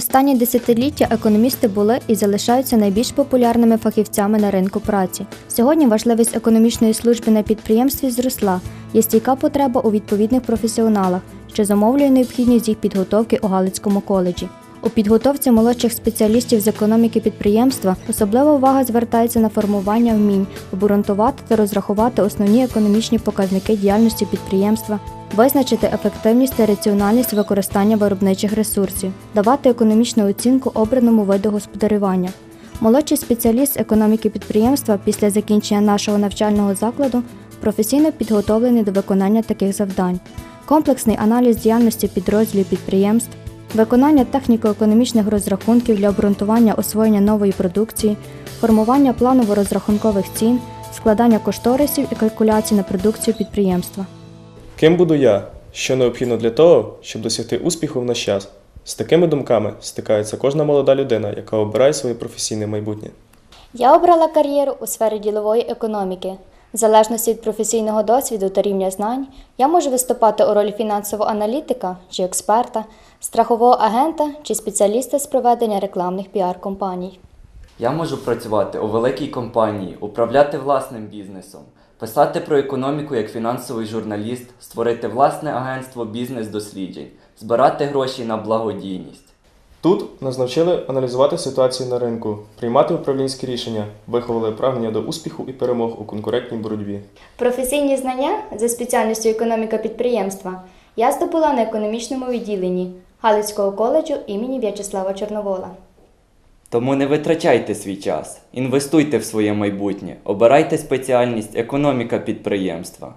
Останні десятиліття економісти були і залишаються найбільш популярними фахівцями на ринку праці. Сьогодні важливість економічної служби на підприємстві зросла. Є стійка потреба у відповідних професіоналах, що замовлює необхідність їх підготовки у Галицькому коледжі. У підготовці молодших спеціалістів з економіки підприємства особлива увага звертається на формування вмінь, обґрунтувати та розрахувати основні економічні показники діяльності підприємства, визначити ефективність та раціональність використання виробничих ресурсів, давати економічну оцінку обраному виду господарювання. Молодший спеціаліст економіки підприємства після закінчення нашого навчального закладу професійно підготовлений до виконання таких завдань. Комплексний аналіз діяльності підрозділів підприємств, виконання техніко-економічних розрахунків для обґрунтування освоєння нової продукції, формування планово-розрахункових цін, складання кошторисів і калькуляцій на продукцію підприємства. Ким буду я? Що необхідно для того, щоб досягти успіху в наш час? З такими думками стикається кожна молода людина, яка обирає своє професійне майбутнє. Я обрала кар'єру у сфері ділової економіки. В залежності від професійного досвіду та рівня знань, я можу виступати у ролі фінансового аналітика чи експерта, страхового агента чи спеціаліста з проведення рекламних піар-компаній. Я можу працювати у великій компанії, управляти власним бізнесом, писати про економіку як фінансовий журналіст, створити власне агентство бізнес-досліджень, збирати гроші на благодійність. Тут нас навчили аналізувати ситуацію на ринку, приймати управлінські рішення, виховали прагнення до успіху і перемог у конкурентній боротьбі. Професійні знання за спеціальністю економіка підприємства я здобула на економічному відділенні Галицького коледжу імені В'ячеслава Чорновола. Тому не витрачайте свій час, інвестуйте в своє майбутнє, обирайте спеціальність економіка підприємства.